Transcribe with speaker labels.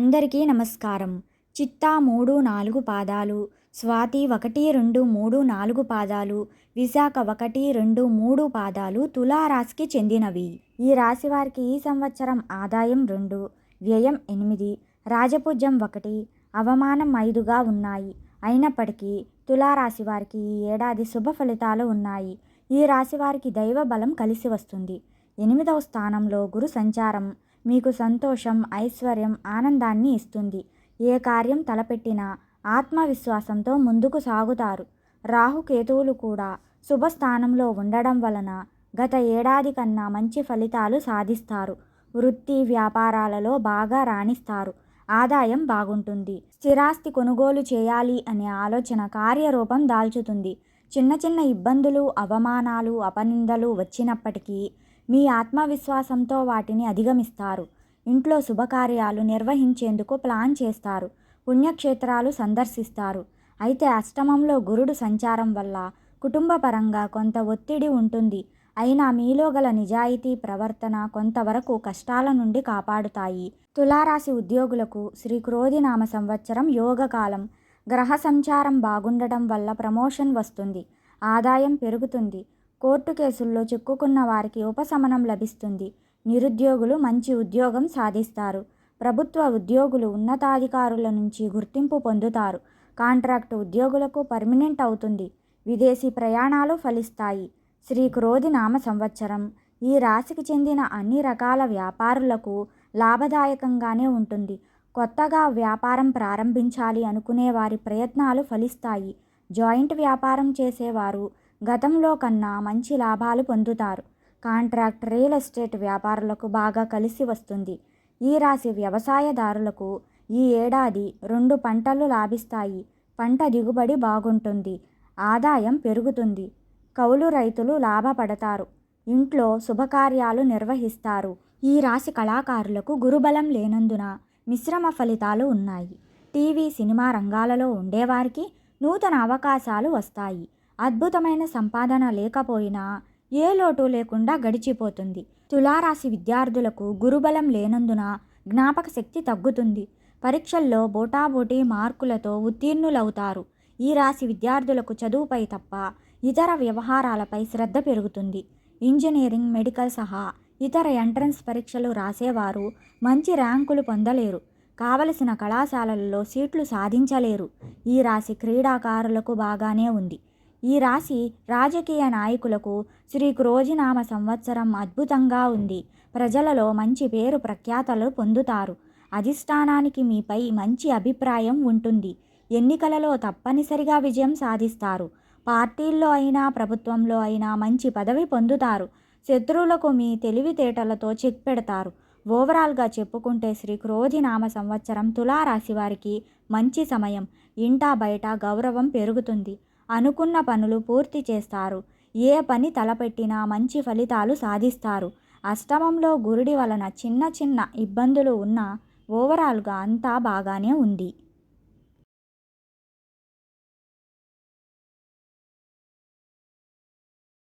Speaker 1: అందరికీ నమస్కారం. చిత్తా మూడు నాలుగు పాదాలు స్వాతి ఒకటి రెండు మూడు నాలుగు పాదాలు విశాఖ ఒకటి రెండు మూడు పాదాలు తులారాశికి చెందినవి. ఈ రాశి వారికి ఈ సంవత్సరం ఆదాయం రెండు వ్యయం ఎనిమిది రాజపూజ్యం ఒకటి అవమానం ఐదుగా ఉన్నాయి. అయినప్పటికీ తులారాశి వారికి ఈ ఏడాది శుభ ఫలితాలు ఉన్నాయి. ఈ రాశి వారికి దైవ బలం కలిసి వస్తుంది. ఎనిమిదవ స్థానంలో గురు సంచారం మీకు సంతోషం ఐశ్వర్యం ఆనందాన్ని ఇస్తుంది. ఏ కార్యం తలపెట్టినా ఆత్మవిశ్వాసంతో ముందుకు సాగుతారు. రాహుకేతువులు కూడా శుభస్థానంలో ఉండడం వలన గత ఏడాది కన్నా మంచి ఫలితాలు సాధిస్తారు. వృత్తి వ్యాపారాలలో బాగా రాణిస్తారు. ఆదాయం బాగుంటుంది. స్థిరాస్తి కొనుగోలు చేయాలి అనే ఆలోచన కార్యరూపం దాల్చుతుంది. చిన్న చిన్న ఇబ్బందులు అవమానాలు అపనిందలు వచ్చినప్పటికీ మీ ఆత్మవిశ్వాసంతో వాటిని అధిగమిస్తారు. ఇంట్లో శుభకార్యాలు నిర్వహించేందుకు ప్లాన్ చేస్తారు. పుణ్యక్షేత్రాలు సందర్శిస్తారు. అయితే అష్టమంలో గురుడు సంచారం వల్ల కుటుంబపరంగా కొంత ఒత్తిడి ఉంటుంది. అయినా మీలో గల నిజాయితీ ప్రవర్తన కొంతవరకు కష్టాల నుండి కాపాడుతాయి. తులారాశి ఉద్యోగులకు శ్రీ క్రోధినామ సంవత్సరం యోగకాలం గ్రహ సంచారం బాగుండటం వల్ల ప్రమోషన్ వస్తుంది. ఆదాయం పెరుగుతుంది. కోర్టు కేసుల్లో చిక్కుకున్న వారికి ఉపశమనం లభిస్తుంది. నిరుద్యోగులు మంచి ఉద్యోగం సాధిస్తారు. ప్రభుత్వ ఉద్యోగులు ఉన్నతాధికారుల నుంచి గుర్తింపు పొందుతారు. కాంట్రాక్ట్ ఉద్యోగులకు పర్మినెంట్ అవుతుంది. విదేశీ ప్రయాణాలు ఫలిస్తాయి. శ్రీ క్రోధి నామ సంవత్సరం. ఈ రాశికి చెందిన అన్ని రకాల వ్యాపారులకు లాభదాయకంగానే ఉంటుంది. కొత్తగా వ్యాపారం ప్రారంభించాలి అనుకునే వారి ప్రయత్నాలు ఫలిస్తాయి. జాయింట్ వ్యాపారం చేసేవారు గతంలో కన్నా మంచి లాభాలు పొందుతారు. కాంట్రాక్ట్ రియల్ ఎస్టేట్ వ్యాపారులకు బాగా కలిసి వస్తుంది. ఈ రాశి వ్యవసాయదారులకు ఈ ఏడాది రెండు పంటలు లాభిస్తాయి. పంట దిగుబడి బాగుంటుంది. ఆదాయం పెరుగుతుంది. కౌలు రైతులు లాభపడతారు. ఇంట్లో శుభకార్యాలు నిర్వహిస్తారు. ఈ రాశి కళాకారులకు గురుబలం లేనందున మిశ్రమ ఫలితాలు ఉన్నాయి. టీవీ సినిమా రంగాలలో ఉండేవారికి నూతన అవకాశాలు వస్తాయి. అద్భుతమైన సంపాదన లేకపోయినా ఏ లోటు లేకుండా గడిచిపోతుంది. తులారాశి విద్యార్థులకు గురుబలం లేనందున జ్ఞాపక శక్తి తగ్గుతుంది. పరీక్షల్లో బోటాబోటీ మార్కులతో ఉత్తీర్ణులవుతారు. ఈ రాశి విద్యార్థులకు చదువుపై తప్ప ఇతర వ్యవహారాలపై శ్రద్ధ పెరుగుతుంది. ఇంజనీరింగ్ మెడికల్ సహా ఇతర ఎంట్రన్స్ పరీక్షలు రాసేవారు మంచి ర్యాంకులు పొందలేరు. కావలసిన కళాశాలల్లో సీట్లు సాధించలేరు. ఈ రాశి క్రీడాకారులకు బాగానే ఉంది. ఈ రాశి రాజకీయ నాయకులకు శ్రీ క్రోజినామ సంవత్సరం అద్భుతంగా ఉంది. ప్రజలలో మంచి పేరు ప్రఖ్యాతలు పొందుతారు. అధిష్టానానికి మీపై మంచి అభిప్రాయం ఉంటుంది. ఎన్నికలలో తప్పనిసరిగా విజయం సాధిస్తారు. పార్టీల్లో అయినా ప్రభుత్వంలో అయినా మంచి పదవి పొందుతారు. శత్రువులకు మీ తెలివితేటలతో చెక్ పెడతారు. ఓవరాల్గా చెప్పుకుంటే శ్రీ క్రోధినామ సంవత్సరం తులారాశి వారికి మంచి సమయం. ఇంటా బయట గౌరవం పెరుగుతుంది. అనుకున్న పనులు పూర్తి చేస్తారు. ఏ పని తలపెట్టినా మంచి ఫలితాలు సాధిస్తారు. అష్టమంలో గురుడి వలన చిన్న చిన్న ఇబ్బందులు ఉన్నా ఓవరాల్గా అంతా బాగానే ఉంది.